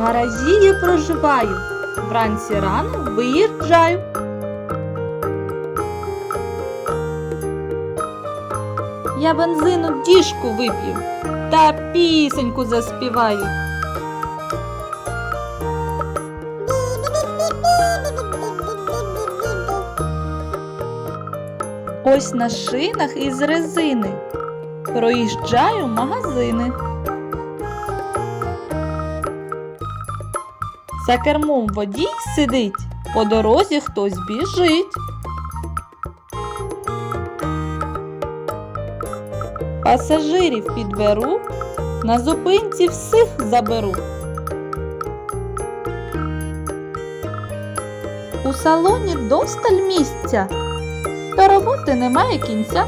В гаражі я проживаю, вранці рано виїжджаю. Я бензину діжку вип'ю та пісеньку заспіваю. Ось на шинах із резини проїжджаю магазини. За кермом водій сидить, по дорозі хтось біжить. Пасажирів підберу, на зупинці всіх заберу. У салоні досталь місця, та роботи немає кінця.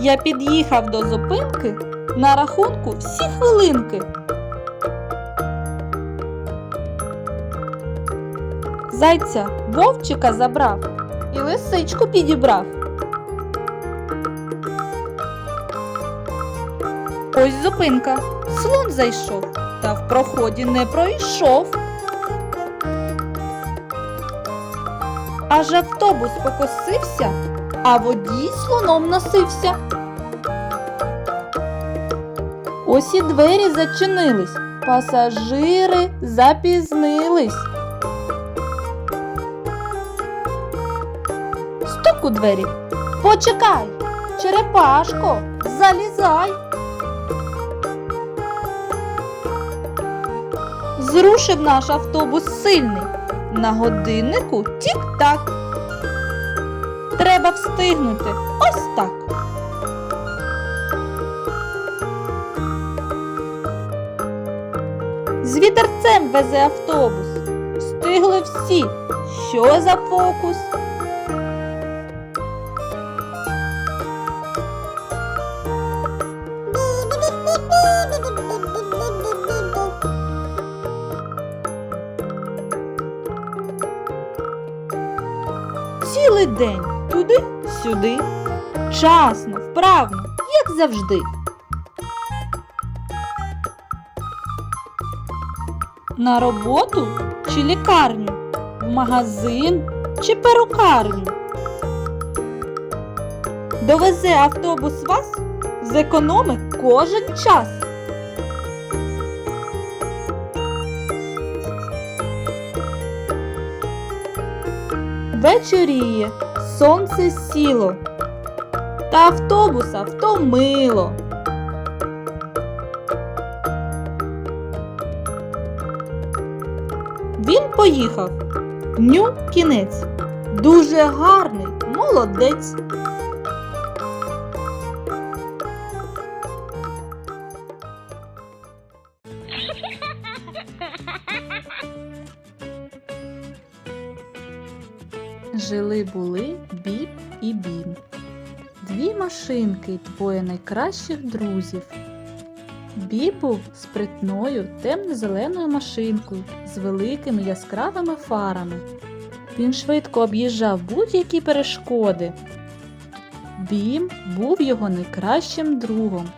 Я під'їхав до зупинки на рахунку всі хвилинки. Зайця вовчика забрав і лисичку підібрав. Ось зупинка. Слон зайшов, та в проході не пройшов. Аж автобус покосився, а водій слоном носився. Ось і двері зачинились, пасажири запізнились. Стук у двері. Почекай, черепашко, залізай. Зрушив наш автобус сильний. На годиннику тік-так. Треба встигнути ось так. Вітерцем везе автобус. Встигли всі. Що за фокус? Цілий день туди-сюди. Часно, вправно, як завжди. На роботу чи лікарню, в магазин чи перукарню. Довезе автобус вас, зекономить кожен час. Вечоріє, сонце сіло, та автобуса втомило. Поїхав. Ню кінець. Дуже гарний, молодець. Жили були біб і бім. Дві машинки двоє найкращих друзів. Біб був спритною темно-зеленою машинкою з великими яскравими фарами. Він швидко об'їжджав будь-які перешкоди. Бім був його найкращим другом.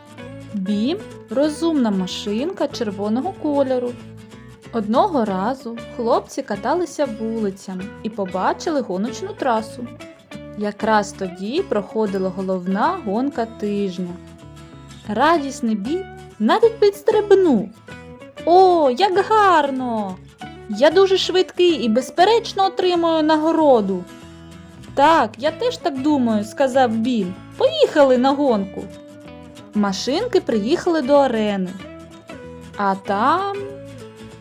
Бім розумна машинка червоного кольору. Одного разу хлопці каталися вулицями і побачили гоночну трасу. Якраз тоді проходила головна гонка тижня. Радісний біб навіть підстрибнув. О, як гарно! Я дуже швидкий і безперечно отримую нагороду. Так, я теж так думаю, сказав Біль. Поїхали на гонку. Машинки приїхали до арени. А там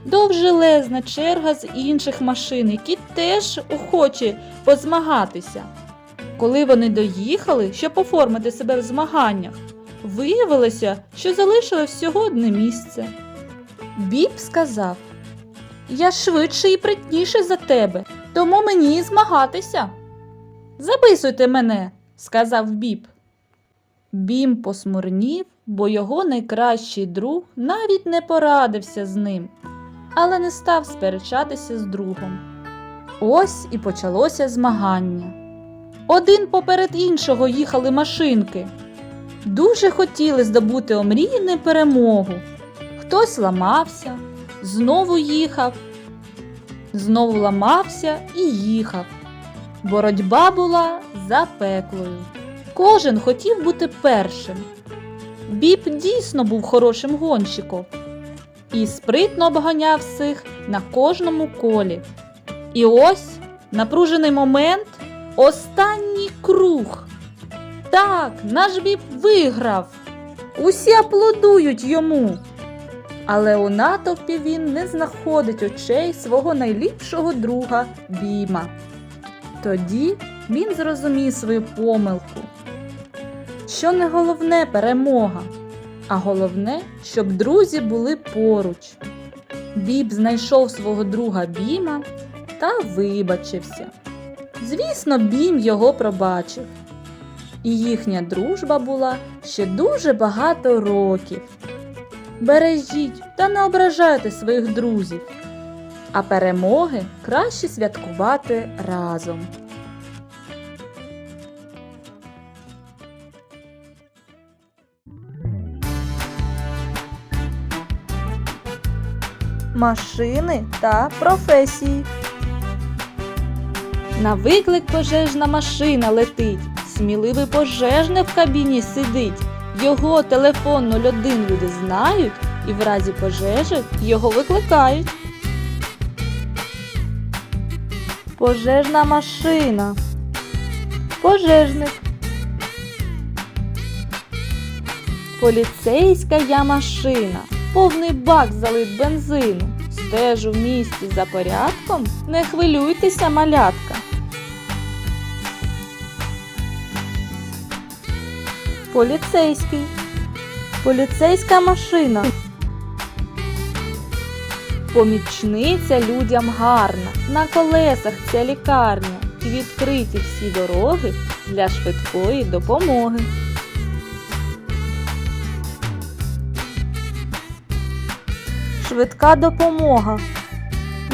довжелезна черга з інших машин, які теж охочі позмагатися. Коли вони доїхали, щоб оформити себе в змаганнях, виявилося, що залишили всього одне місце. Біб сказав: Я швидший і притніший за тебе, тому мені і змагатися. Записуйте мене, сказав Біб. Бім посмурнів, бо його найкращий друг навіть не порадився з ним, але не став сперечатися з другом. Ось і почалося змагання. Один поперед іншого їхали машинки. Дуже хотіли здобути омріяну перемогу. Хтось ламався, знову їхав, знову ламався і їхав. Боротьба була запеклою. Кожен хотів бути першим. Біб дійсно був хорошим гонщиком і спритно обганяв всіх на кожному колі. І ось напружений момент останній круг. Так, наш біб виграв. Усі аплодують йому. Але у натовпі він не знаходить очей свого найліпшого друга Біма. Тоді він зрозумів свою помилку, що не головне перемога, а головне, щоб друзі були поруч. Біб знайшов свого друга Біма та вибачився. Звісно, Бім його пробачив. І їхня дружба була ще дуже багато років. Бережіть та не ображайте своїх друзів, а перемоги краще святкувати разом. Машини та професії. На виклик пожежна машина летить. Сміливий пожежник в кабіні сидить. Його телефон 01 люди знають і в разі пожежі його викликають. Пожежна машина. Пожежник. Поліцейська я машина. Повний бак залит бензину. Стежу в місті за порядком. Не хвилюйтеся, малятка. Поліцейський. Поліцейська машина. Помічниця людям гарна. На колесах ця лікарня. Відкриті всі дороги для швидкої допомоги. Швидка допомога.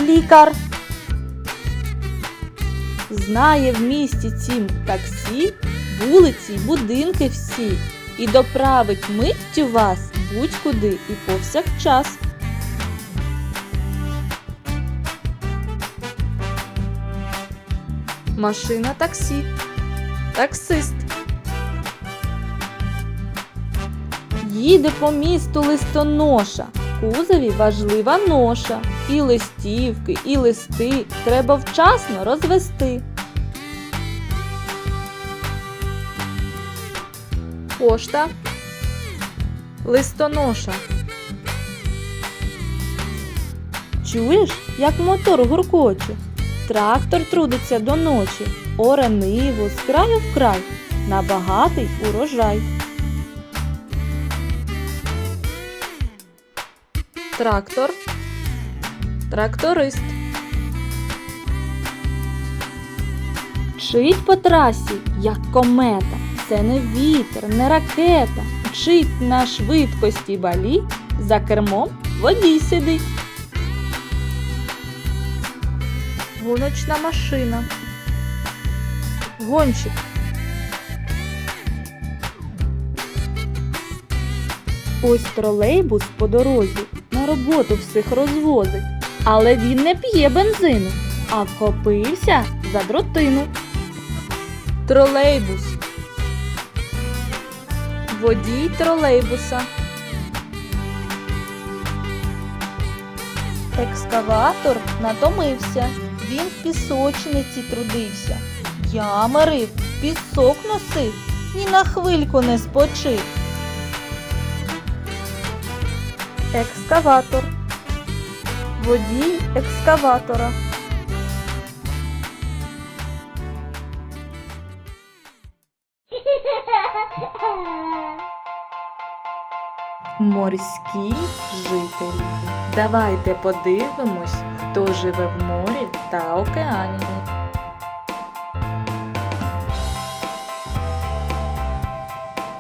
Лікар. Знає в місті цім таксі, вулиці й будинки всі, і доправить миттю вас будь-куди і повсякчас. Машина таксі. Таксист. Їде по місту листоноша. Кузові важлива ноша. І листівки, і листи треба вчасно розвести. Пошта. Листоноша. Чуєш, як мотор гуркоче? Трактор трудиться до ночі, оре ниву з краю в край, на багатий урожай. Трактор. Тракторист. Мчить по трасі, як комета. Це не вітер, не ракета. Мчить на швидкості балі, за кермом водій сидить. Гоночна машина. Гонщик. Ось тролейбус по дорозі на роботу всіх розвозить. Але він не п'є бензину, а вхопився за дротину. Тролейбус. Водій тролейбуса. Екскаватор натомився. Він в пісочниці трудився. Ями рив, пісок носив, ні на хвильку не спочив. Екскаватор. Водій екскаватора. Морські жителі. Давайте подивимось, хто живе в морі та океані.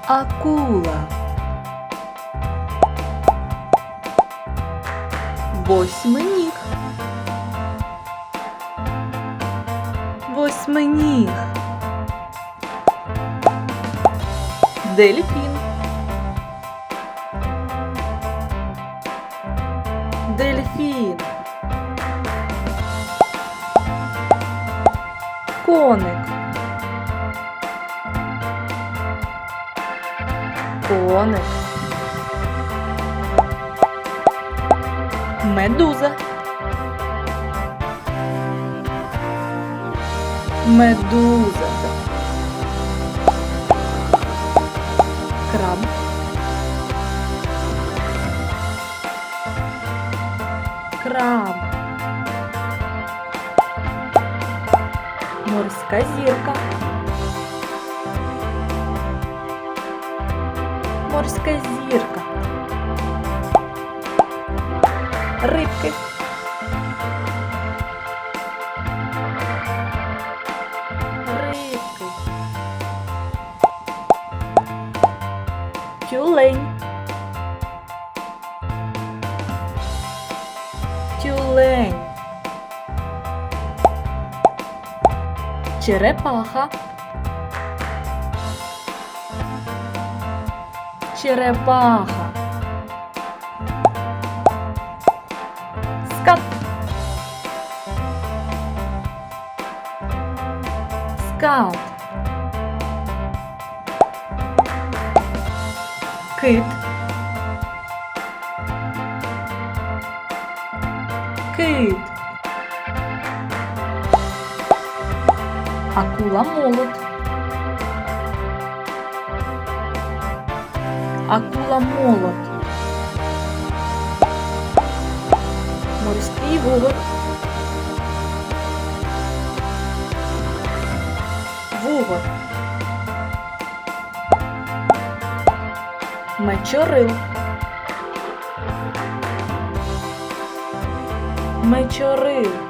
Акула. Восьминіг. Восьминіг. Дельфін. Дельфін. Коник. Коник. Медуза. Медуза. Краб. Морська зірка. Морська зірка. Рибки. Рибки. Тюлень. Тюлень. Черепаха. Черепаха. Скат. Скат. Кит. Кит. Акула молот. Акула молот. Морський вугор. Вугор. Мечорил. Мечорил.